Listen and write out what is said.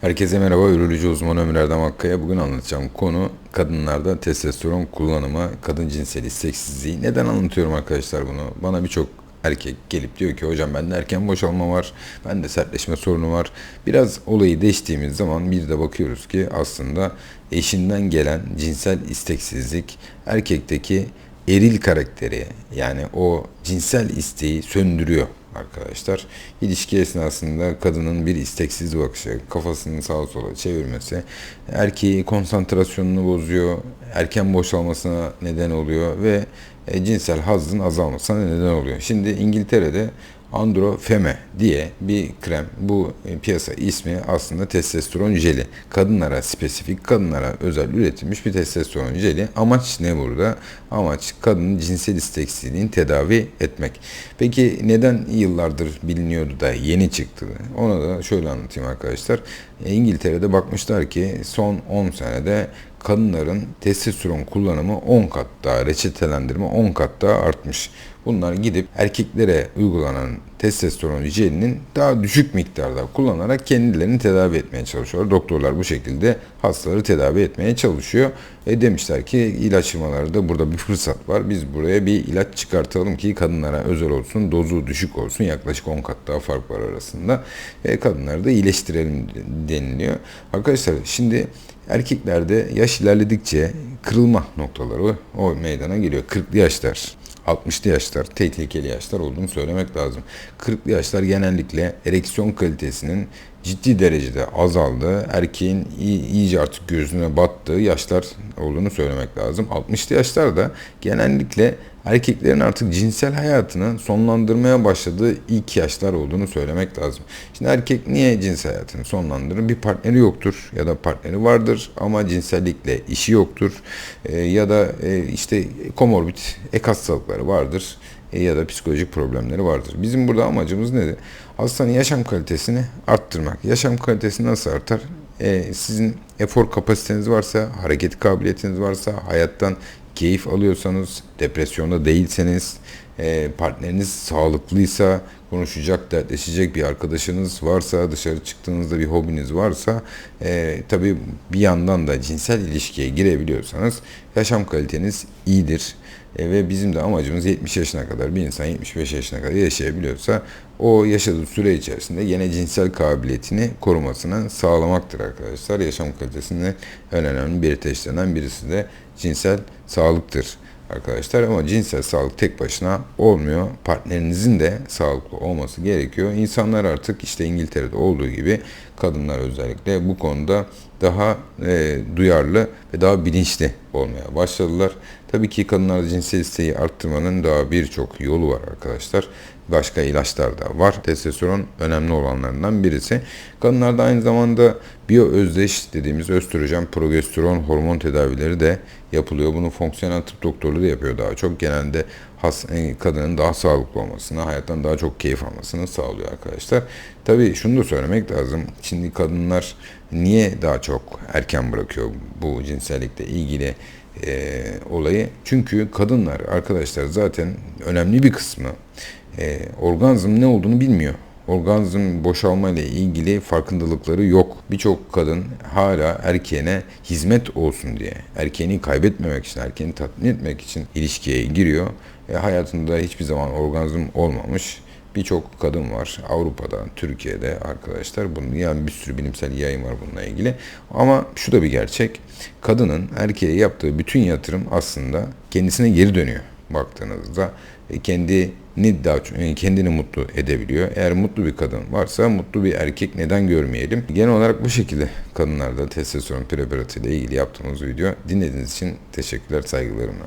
Herkese merhaba, üroloji uzmanı Ömür Erdem Akkaya. Bugün anlatacağım konu kadınlarda testosteron kullanımı, kadın cinsel isteksizliği. Neden anlatıyorum arkadaşlar bunu? Bana birçok erkek gelip diyor ki hocam bende erken boşalma var, bende sertleşme sorunu var. Biraz olayı değiştiğimiz zaman bir de bakıyoruz ki aslında eşinden gelen cinsel isteksizlik erkekteki eril karakteri yani o cinsel isteği söndürüyor arkadaşlar. İlişki esnasında kadının bir isteksiz bakışı, kafasını sağa sola çevirmesi erkeği konsantrasyonunu bozuyor, erken boşalmasına neden oluyor ve e, cinsel hazzın azalmasına neden oluyor. Şimdi İngiltere'de Androfeme diye bir krem. Bu e, piyasa ismi aslında testosteron jeli. Kadınlara spesifik, kadınlara özel üretilmiş bir testosteron jeli. Amaç ne burada? Amaç kadının cinsel isteksizliğini tedavi etmek. Peki neden yıllardır biliniyordu da yeni çıktı? Ona da şöyle anlatayım arkadaşlar. E, İngiltere'de bakmışlar ki son 10 senede kadınların testosteron kullanımı 10 kat daha, reçetelendirme 10 kat daha artmış. Bunlar gidip erkeklere uygulanan testosteron jelinin daha düşük miktarda kullanarak kendilerini tedavi etmeye çalışıyorlar. Doktorlar bu şekilde hastaları tedavi etmeye çalışıyor. E demişler ki ilaç firmalarda burada bir fırsat var. Biz buraya bir ilaç çıkartalım ki kadınlara özel olsun, dozu düşük olsun. Yaklaşık 10 kat daha fark var arasında. E, kadınları da iyileştirelim deniliyor. Arkadaşlar şimdi erkeklerde yaş ilerledikçe kırılma noktaları o meydana geliyor. 40'lı yaşlar 60'lı yaşlar tehlikeli yaşlar olduğunu söylemek lazım. 40'lı yaşlar genellikle ereksiyon kalitesinin ciddi derecede azaldığı, erkeğin iyice artık gözüne battığı yaşlar olduğunu söylemek lazım. 60'lı yaşlarda genellikle erkeklerin artık cinsel hayatını sonlandırmaya başladığı ilk yaşlar olduğunu söylemek lazım. Şimdi erkek niye cinsel hayatını sonlandırır? Bir partneri yoktur ya da partneri vardır ama cinsellikle işi yoktur e, ya da e, işte komorbid ek hastalıkları vardır e, ya da psikolojik problemleri vardır. Bizim burada amacımız nedir? Hastanın yaşam kalitesini arttırmak. Yaşam kalitesi nasıl artar? E, sizin efor kapasiteniz varsa, hareket kabiliyetiniz varsa, hayattan keyif alıyorsanız, depresyonda değilseniz, e, partneriniz sağlıklıysa, konuşacak, dertleşecek bir arkadaşınız varsa, dışarı çıktığınızda bir hobiniz varsa, e, tabii bir yandan da cinsel ilişkiye girebiliyorsanız yaşam kaliteniz iyidir. E, ve bizim de amacımız 70 yaşına kadar bir insan 75 yaşına kadar yaşayabiliyorsa o yaşadığı süre içerisinde yine cinsel kabiliyetini korumasını sağlamaktır arkadaşlar. Yaşam kalitesinde en önemli bir belirteçlerinden birisi de cinsel sağlıktır arkadaşlar ama cinsel sağlık tek başına olmuyor. Partnerinizin de sağlıklı olması gerekiyor. İnsanlar artık işte İngiltere'de olduğu gibi kadınlar özellikle bu konuda daha e, duyarlı ve daha bilinçli olmaya başladılar. Tabii ki kadınlarda cinsel isteği arttırmanın daha birçok yolu var arkadaşlar. Başka ilaçlar da var. Testosteron önemli olanlarından birisi. Kadınlarda aynı zamanda biyoözdeş dediğimiz östrojen, progesteron hormon tedavileri de yapılıyor. Bunu fonksiyonel tıp doktorları da yapıyor daha çok. Genelde has, e, kadının daha sağlıklı olmasını, hayattan daha çok keyif almasını sağlıyor arkadaşlar. Tabii şunu da söylemek lazım. Şimdi kadınlar niye daha çok erken bırakıyor bu cinsellikle ilgili e, olayı? Çünkü kadınlar arkadaşlar zaten önemli bir kısmı e, orgazm ne olduğunu bilmiyor orgazm boşalma ile ilgili farkındalıkları yok. Birçok kadın hala erkeğine hizmet olsun diye, erkeğini kaybetmemek için, erkeğini tatmin etmek için ilişkiye giriyor. E, hayatında hiçbir zaman orgazm olmamış birçok kadın var Avrupa'da, Türkiye'de arkadaşlar. Bunun yani bir sürü bilimsel yayın var bununla ilgili. Ama şu da bir gerçek. Kadının erkeğe yaptığı bütün yatırım aslında kendisine geri dönüyor baktığınızda. E, kendini daha kendini mutlu edebiliyor. Eğer mutlu bir kadın varsa mutlu bir erkek neden görmeyelim? Genel olarak bu şekilde kadınlarda testosteron preparatı ile ilgili yaptığımız video. Dinlediğiniz için teşekkürler, saygılarımla.